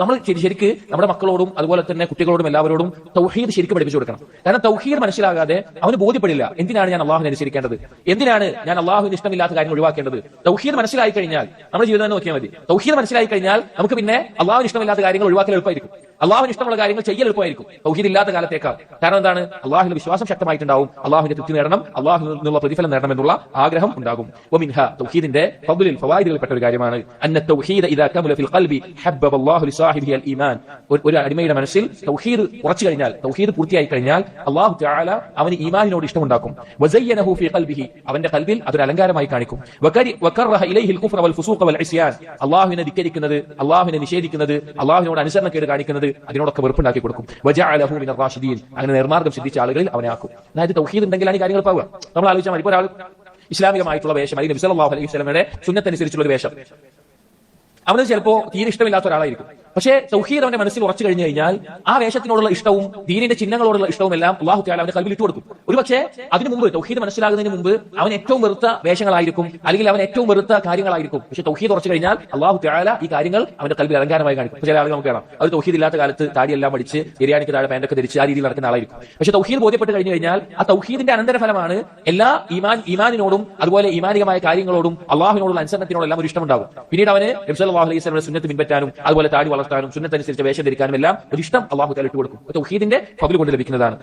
നമ്മൾ ശരി- ശരിക്ക് നമ്മുടെ മക്കളോടും അതുപോലെ തന്നെ കുട്ടികളോടും എല്ലാവരോടും തൗഹീദ് ശരിക്കും പഠിപ്പിച്ചു കൊടുക്കണം. കാരണം തൗഹീദ് മനസ്സിലാകാതെ അവന് ബോധ്യപ്പെടില്ല. എന്തിനാണ് ഞാൻ അള്ളാഹുവിനെ അനുസരിക്കേണ്ടത്? എന്തിനാണ് ഞാൻ അള്ളാഹുവിന് ഇഷ്ടമില്ലാത്ത കാര്യം ഒഴിവാക്കേണ്ടത്? തൗഹീദ് മനസ്സിലായി കഴിഞ്ഞാൽ നമ്മുടെ ജീവിതം നോക്കിയാൽ മതി. തൗഹീദ് മനസ്സിലായി കഴിഞ്ഞാൽ നമുക്ക് പിന്നെ അള്ളാഹുവിന് ഇഷ്ടമില്ലാത്ത കാര്യങ്ങൾ ഒഴിവാക്കൽ എളുപ്പമായിരിക്കും. അള്ളാഹുവിന് ഇഷ്ടമുള്ള കാര്യങ്ങൾ ചെയ്യൽ എളുപ്പമായിരിക്കും. തൗഹീദ് ഇല്ലാത്ത കാലത്തേക്കാൾ. കാരണം എന്താണ്? അള്ളാഹുവിന്റെ വിശ്വാസം ശക്തമായിട്ടുണ്ടാവും. അള്ളാഹുവിന്റെ തൃപ്തി നേടണം. അള്ളാഹുവിൽ നിന്നുള്ള പ്രതിഫലം നേടണം എന്നുള്ള ആഗ്രഹം ഉണ്ടാകും. വമിൻഹ തൗഹീദിന്റെ ഫضലിൽ ഫവായിദിൽപ്പെട്ട ഒരു കാര്യമാണ്. അന്ന തൗഹീദ് ഇദാ കമുല ഫിൽ ഖൽബി ഹബ്ബബ അല്ലാഹു ഈമാൻ. ഒരു- അടിമയുടെ മനസ്സിൽ തൗഹീദ് ഉറച്ചു കഴിഞ്ഞാൽ തൗഹീദ് പൂർത്തിയായി കഴിഞ്ഞാൽ അള്ളാഹു തആല അവന് ഈമാനിനോട് ഇഷ്ടമുണ്ടാക്കും. വസയ്യനഹു ഫി ഖൽബിഹി അവന്റെ കൽബിൽ അതൊരു അലങ്കാരമായി കാണിക്കും. വകരി വകറഹ ഇലൈഹി അൽ വൽ ഫുസൂഖ വൽ ഇസ്യാൻ. അള്ളാഹുവിനെ ധിക്കരിക്കുന്നത് അള്ളാഹുവിനെ നിഷേധിക്കുന്നത് അള്ളാഹുവിനോട് അനുസരണക്കേട് കാണിക്കുന്നത് അതിനോടൊക്കെ വെറുപ്പുണ്ടാക്കി കൊടുക്കും. റാഷിദീൻ അങ്ങനെ നിർമാർഗം സിദ്ധിച്ച ആളുകളിൽ അവനെ ആക്കും അതായത് തൗഹീദ് ഉണ്ടെങ്കിലാണ് ഈ കാര്യങ്ങൾ പോവുക. നമ്മൾ ആലോചിച്ചാൽ മതി. ഒരാൾ ഇസ്ലാമികമായിട്ടുള്ള വേഷം അല്ലെങ്കിൽ നബി സല്ലല്ലാഹു അലൈഹി സ്വലമയുടെ സുന്നത്തനുസരിച്ചുള്ള ഒരു വേഷം. അവന് ചിലപ്പോ തീരെ ഇഷ്ടമില്ലാത്ത ഒരാളായിരിക്കും. പക്ഷേ തൗഹീദ് അവന്റെ മനസ്സിൽ ഉറച്ചു കഴിഞ്ഞു കഴിഞ്ഞാൽ ആ വേഷത്തിനോടുള്ള ഇഷ്ടവും ദീനിന്റെ ചിഹ്നങ്ങളോടുള്ള ഇഷ്ടവും എല്ലാം അള്ളാഹു ത്യാല അവന്റെ കൽവിൽ ഇട്ട് കൊടുക്കും ഒരുപക്ഷെ അതിന് മുമ്പ് തൗഹീദ് മനസ്സിലാകുന്നതിന് മുമ്പ് അവൻ ഏറ്റവും വെറുത്ത വേഷങ്ങളായിരിക്കും അല്ലെങ്കിൽ അവൻ ഏറ്റവും വെറുത്ത കാര്യങ്ങളായിരിക്കും. പക്ഷെ തൗഹീദ് ഉറച്ചു കഴിഞ്ഞാൽ അള്ളാഹു താല ഈ കാര്യങ്ങൾ അവന്റെ കൽവിൽ അലങ്കാരമായി കാണിക്കും. ചില ആളുകൾ നമുക്ക് കാണാം. അവർ തൗഹീദ് ഇല്ലാത്ത കാലത്ത് താടിയെല്ലാം അടിച്ച് ബിരിയാണിക്ക് താഴെ പാന്റൊക്കെ ധരിച്ച് ആ രീതിയിൽ നടക്കുന്ന ആളായിരിക്കും. പക്ഷെ തൗഹീദ് ബോധ്യപ്പെട്ട് കഴിഞ്ഞു കഴിഞ്ഞാൽ ആ തൗഹീദിന്റെ അനന്തരഫലമാണ് എല്ലാ ഈമാൻ ഈമാനിനോടും അതുപോലെ ഈമാനികമായ കാര്യങ്ങളോടും അള്ളാഹുവിനോടുള്ള അനുസരണത്തിനോടും എല്ലാം ഒരു ഇഷ്ടമുണ്ടാകും. പിന്നീട് അവന് നബി സല്ലല്ലാഹു അലൈഹി സുന്നത്ത് പിൻപറ്റാനും അതുപോലെ താടി വളർത്താനും സുന്നത്തനുസരിച്ച് വേഷം ധരിക്കാനും എല്ലാം ഒരു ഇഷ്ടം അള്ളാഹു താല ഇട്ട് കൊടുക്കും തൗഹീദിന്റെ ഫബിൽ കൊണ്ട് ലഭിക്കുന്നതാണ്.